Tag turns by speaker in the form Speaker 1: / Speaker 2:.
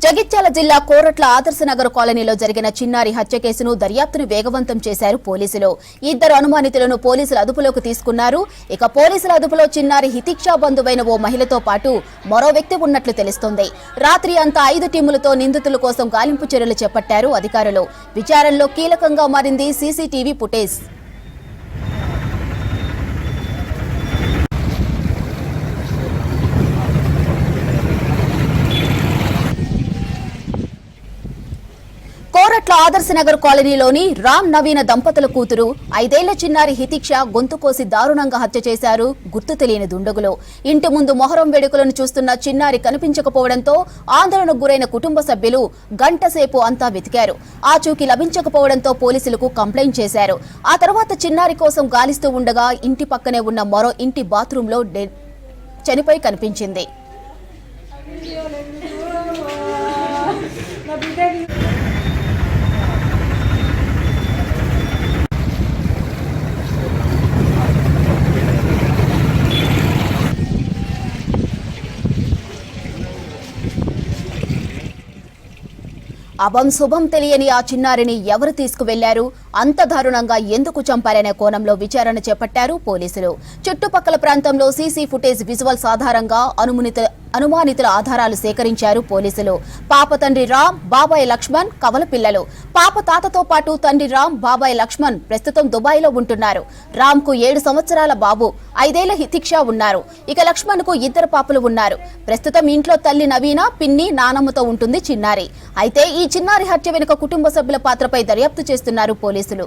Speaker 1: జగిత్యాల జిల్లా కోరట్ల ఆదర్శనగర్ కాలనీలో జరిగిన చిన్నారి హత్య కేసును దర్యాప్తును వేగవంతం చేశారు పోలీసులు. ఇద్దరు అనుమానితులను పోలీసులు అదుపులోకి తీసుకున్నారు. ఇక పోలీసుల అదుపులో చిన్నారి హితిక్షా బంధువైన ఓ మహిళతో పాటు మరో వ్యక్తి ఉన్నట్లు తెలుస్తోంది. రాత్రి అంతా ఐదు టీములతో నిందితుల కోసం గాలింపు చర్యలు చేపట్టారు అధికారులు. విచారణలో కీలకంగా మారింది సీసీటీవీ ఫుటేజ్. కోరట్ల ఆదర్శనగర్ కాలనీలోని రామ్ నవీన దంపతుల కూతురు ఐదేళ్ళ చిన్నారి హితిక్ష గొంతు కోసి దారుణంగా హత్య చేశారు గుర్తు తెలియని దుండగులు. ఇంటి ముందు మొహరం వేడుకలను చూస్తున్న చిన్నారి కనిపించకపోవడంతో ఆందోళనకు గురైన కుటుంబ సభ్యులు గంట సేపు అంతా వెతికారు. ఆచూకీ లభించకపోవడంతో పోలీసులకు కంప్లైంట్ చేశారు. ఆ తర్వాత చిన్నారి కోసం గాలిస్తూ ఉండగా ఇంటి పక్కనే ఉన్న మరో ఇంటి బాత్రూంలో చనిపోయి కనిపించింది. అభం శుభం తెలియని ఆ చిన్నారిని ఎవరు తీసుకువెళ్ళారు? అంత దారుణంగా ఎందుకు చంపారనే కోణంలో విచారణ చేపట్టారు పోలీసులు. చుట్టుపక్కల ప్రాంతంలో సీసీ ఫుటేజ్ విజువల్స్ ఆధారంగా అనుమానిత అనుమానితుల ఆధారాలు సేకరించారు పోలీసులు. పాప తండ్రి రామ్ బాబాయ్ లక్ష్మణ్ కవల పిల్లలు. పాప తాతతో పాటు తండ్రి రామ్ బాబాయ్ లక్ష్మణ్ ప్రస్తుతం దుబాయ్లో ఉంటున్నారు. రామ్కు ఏడు సంవత్సరాల బాబు ఐదేళ్ళ హితిక్ష ఉన్నారు. ఇక లక్ష్మణ్కు ఇద్దరు పాపలు ఉన్నారు. ప్రస్తుతం ఇంట్లో తల్లి నవీన పిన్ని నానమ్మతో ఉంటుంది చిన్నారి. అయితే ఈ చిన్నారి హత్య వెనుక కుటుంబ సభ్యుల పాత్రపై దర్యాప్తు చేస్తున్నారు పోలీసులు.